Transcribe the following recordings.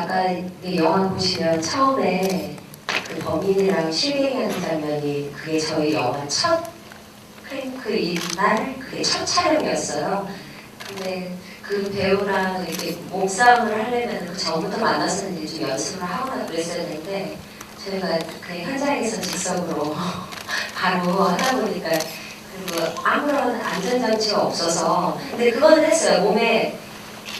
그 아까 이 영화 보시면 처음에 그 범인이랑 실갱이하는 장면이 그게 저희 영화 첫 크랭크 이날 그게 첫 촬영이었어요. 근데 그 배우랑 이렇게 몸싸움을 하려면 그 전부터 만났었는데 좀 연습을 하거나 그랬어야 되는데 저희가 그 현장에서 즉석으로 바로 하다 보니까 그리고 아무런 안전장치가 없어서 근데 그거는 했어요. 몸에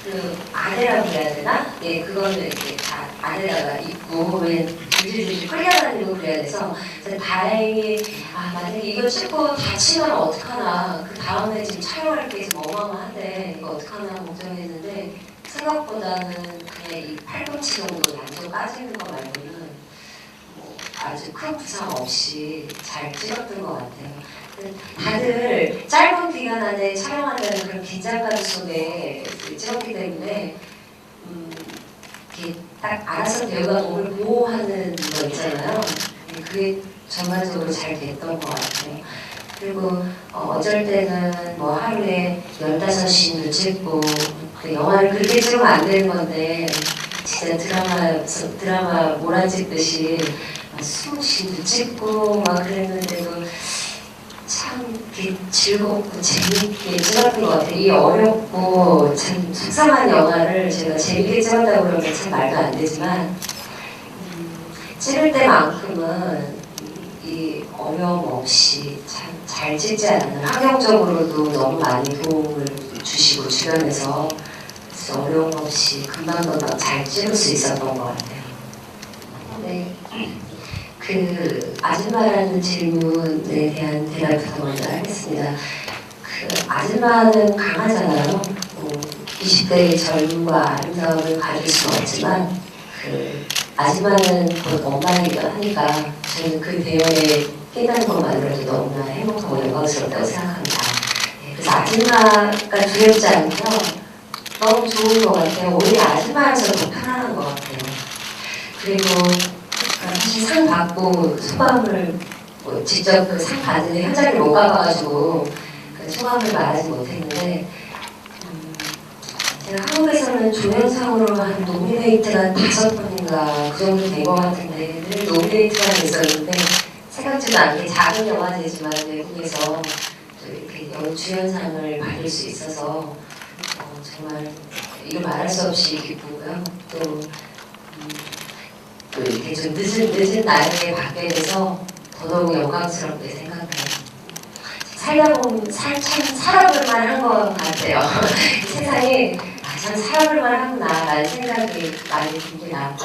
그 아대라고 해야 되나? 예, 그거는 이렇게 다 아대다가 입고 왜 줄줄줄 끌려다니고 그래야 돼서 다행히 아 만약에 이거 찍고 다치면 어떡하나 그 다음에 지금 촬영할 게 지금 어마어마한데 이거 어떡하나 걱정했는데 생각보다는 그냥 이 팔꿈치 정도 양쪽 빠지는 거 말고는 뭐 아주 큰 부상 없이 잘 찍었던 것 같아요. 다들 짧은 기간 안에 촬영한다는 그런 긴장감 속에 찍었기 때문에 음, 이렇게 딱 알아서 배우가 몸을 보호하는 거 있잖아요. 네, 그게 전반적으로 잘 됐던 것 같아요. 그리고 어, 어쩔 때는 뭐 하루에 15씬도 찍고 그 영화를 그렇게 찍으면 안 되는 건데 진짜 드라마 드라마 몰아찍듯이 20씬도 찍고 막 그랬는데도 참 이렇게 즐겁고 재밌게 찍었던 것 같아요. 이 어렵고 참 속상한 영화를 제가 재밌게 찍었다고 그러면 참 말도 안 되지만 음, 찍을 때만큼은 이 어려움 없이 참 잘 찍지 않는 환경적으로도 너무 많이 도움을 주시고 주변에서 어려움 없이 금방금방 잘 찍을 수 있었던 것 같아요. 네. 그 아줌마라는 질문에 대한 대답부터 먼저 하겠습니다. 그 아줌마는 강하잖아요. 뭐 20대의 젊음과 아름다움을 가질 수는 없지만 그 아줌마는 곧 엄마이기도 하니까 저는 그 대화에 깨닫는 것만으로도 너무나 행복하고 영광스럽다고 생각합니다. 네, 그래서 아줌마가 두렵지 않고요. 너무 좋은 것 같아요. 오히려 아줌마여서 더 편안한 것 같아요. 그리고 사실 상 받고 소감을 뭐 직접 그 상 받는 현장에 못 가봐가지고 그 소감을 말하지 못했는데 음, 제가 한국에서는 조연상으로 한 노미네이트가 다섯 번인가 그 정도 된 것 같은데 늘 노미네이트가 있었는데 생각지도 않게 작은 영화제지만 외국에서 또 이렇게 연주연상을 받을 수 있어서 어, 정말 이거 말할 수 없이 기쁘고요. 또 음, 또 이렇게 좀 늦은 늦은 나이에 받게 돼서 더더욱 영광스럽게 생각해요. 살다 보면 살, 참 살아볼 만 한 것 같아요. 세상에 아, 참 살아볼 만 하구나라는 생각이 많이 듭니다.